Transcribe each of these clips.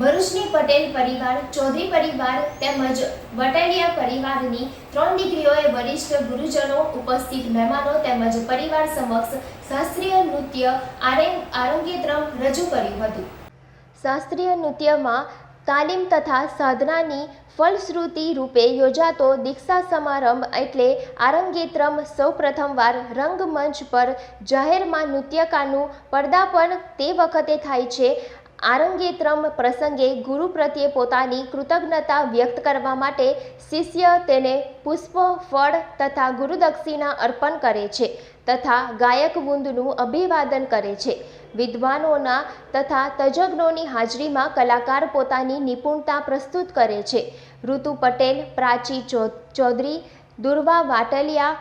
ભરૂચની પટેલ પરિવાર, ચૌધરી પરિવાર તેમજ વટાલિયા પરિવારની ત્રણ દીકરીઓએ વરિષ્ઠ ગુરુજનો ઉપસ્થિત મહેમાનો તેમજ પરિવાર સમક્ષ શાસ્ત્રીય નૃત્ય આરે- આરંગેત્રમ રજૂ કર્યું હતું. શાસ્ત્રીય નૃત્યમાં તાલીમ તથા સાધનાની ફલશ્રુતિ રૂપે યોજાતો દીક્ષા સમારંભ એટલે આરંગેત્રમ સૌ પ્રથમવાર રંગમંચ પર જાહેરમાં નૃત્યકારનું પર્દાપણ તે વખતે થાય છે. આરંગેત્રમ પ્રસંગે ગુરુ પ્રત્યે પોતાની કૃતજ્ઞતા વ્યક્ત કરવા માટે શિષ્ય તેને પુષ્પ, ફળ તથા ગુરુદક્ષિણા અર્પણ કરે છે તથા ગાયક વૃંદનું અભિવાદન કરે છે. વિદ્વાનોના તથા તજજ્ઞોની હાજરીમાં કલાકાર પોતાની નિપુણતા પ્રસ્તુત કરે છે. ઋતુ પટેલ, પ્રાચી ચૌધરી, દુર્વા વાટલિયા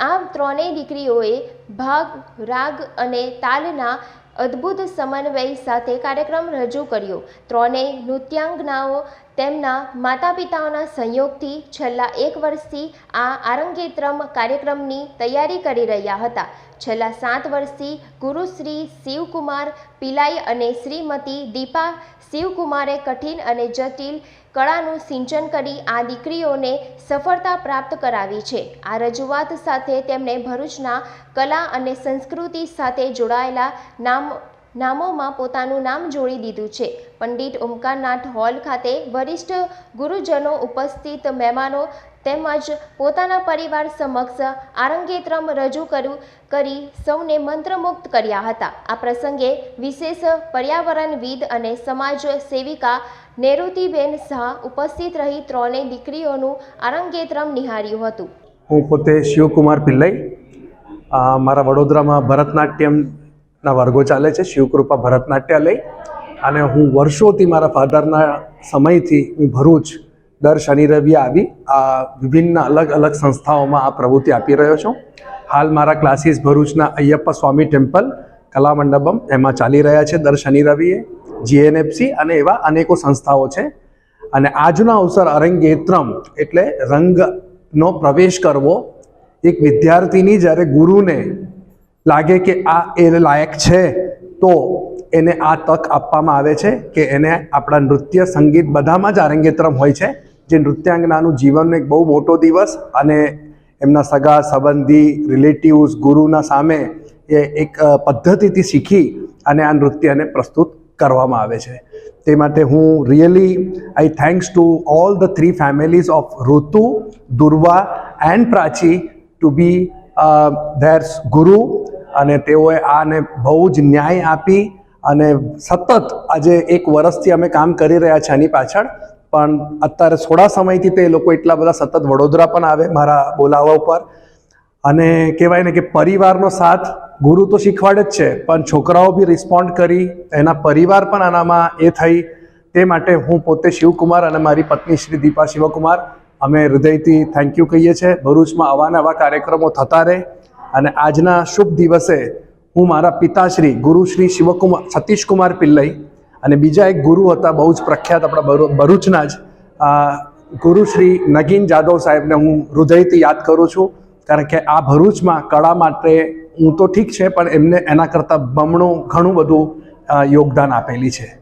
આ ત્રણેય દીકરીઓએ ભાગ, રાગ અને તાલના અદ્ભુત સમન્વય સાથે કાર્યક્રમ રજૂ કર્યો. ત્રણેય નૃત્યાંગનાઓ તેમના માતા પિતાઓના સંયોગથી છેલ્લા એક વર્ષથી આ આરંગેત્રમ કાર્યક્રમની તૈયારી કરી રહ્યા હતા. છેલ્લા સાત વર્ષથી ગુરુશ્રી શિવકુમાર પિલાઈ અને શ્રીમતી દીપા શિવકુમારે કઠિન અને જટિલ કળાનું સિંચન કરી આ દીકરીઓને સફળતા પ્રાપ્ત કરાવી છે. આ રજૂઆત સાથે તેમણે ભરૂચના કલા અને સંસ્કૃતિ સાથે જોડાયેલા નામ નામોમાં પોતાનું નામ જોડી દીધું છે. પંડિત ઓમકારનાથ હોલ ખાતે વરિષ્ઠ ગુરુજનો ઉપસ્થિત મહેમાનો તેમજ પોતાના પરિવાર સમક્ષ આરંગેત્રમ રજૂ કર્યું કરી સૌને મંત્રમુગ્ધ કર્યા હતા. આ પ્રસંગે વિશેષ પર્યાવરણવિદ અને સમાજ સેવિકા નેરુતિબેન શાહ ઉપસ્થિત રહી ત્રણેય દીકરીઓનું આરંગેત્રમ નિહાળ્યું હતું. હું પોતે શિવકુમાર પિલ્લઈ મારા વડોદરામાં ભરતનાટ્યમના વર્ગો ચાલે છે. શિવકૃપા ભરતનાટ્યાલય અને હું વર્ષોથી મારા ફાધરના સમયથી હું ભરૂચ દર શનિ રવિ આવી આ વિભિન્ન અલગ અલગ સંસ્થાઓમાં આ પ્રવૃત્તિ આપી રહ્યો છું. હાલ મારા ક્લાસીસ ભરૂચના અય્યપ્પા સ્વામી ટેમ્પલ કલા મંડપમ એમાં ચાલી રહ્યા છે દર શનિ રવિએ. જીએનએફસી અને એવા અનેકો સંસ્થાઓ છે. અને આજનો અવસર અરંગેત્રમ એટલે રંગનો પ્રવેશ કરવો એક વિદ્યાર્થીની જ્યારે ગુરુને લાગે કે આ એ લાયક છે, તો એને આ તક આપવામાં આવે છે કે એને આપણા નૃત્ય સંગીત બધામાં જ આરંગેત્રમ હોય છે. જે નૃત્યાંગનાનું જીવનનો એક બહુ મોટો દિવસ અને એમના સગા, સંબંધી, રિલેટિવ્સ, ગુરુના સામે એ એક પદ્ધતિથી શીખી અને આ નૃત્યને પ્રસ્તુત કરવામાં આવે છે. તે માટે હું really, I thanks to all the three families of Ritu, Durva and Prachi to be there ગુરુ અને તેઓએ આને બહુ જ ન્યાય આપી અને સતત આજે એક વર્ષથી અમે કામ કરી રહ્યા છીએ આની પાછળ. પણ અત્યારે થોડા સમયથી તે લોકો એટલા બધા સતત વડોદરા પણ આવે મારા બોલાવા ઉપર. અને કહેવાય ને કે પરિવારનો સાથ ગુરુ તો શીખવાડે જ છે, પણ છોકરાઓ બી રિસ્પોન્ડ કરી, એના પરિવાર પણ આનામાં એ થઈ. તે માટે હું પોતે શિવકુમાર અને મારી પત્ની શ્રી દીપા શિવકુમાર અમે હૃદયથી થેન્ક યુ કહીએ છીએ. ભરૂચમાં આવા કાર્યક્રમો થતા રહે અને આજના શુભ દિવસે હું મારા પિતાશ્રી ગુરુશ્રી શિવકુમાર, સતીશકુમાર પિલ્લઈ અને બીજા એક ગુરુ હતા, બહુ જ પ્રખ્યાત આપણા ભરૂ- ભરૂચના જ ગુરુશ્રી નગીન જાદવ સાહેબને હું હૃદયથી યાદ કરું છું. કારણ કે આ ભરૂચમાં કળા માટે હું તો ઠીક છે, પણ એમને એના કરતાં બમણું ઘણું બધું યોગદાન આપેલી છે.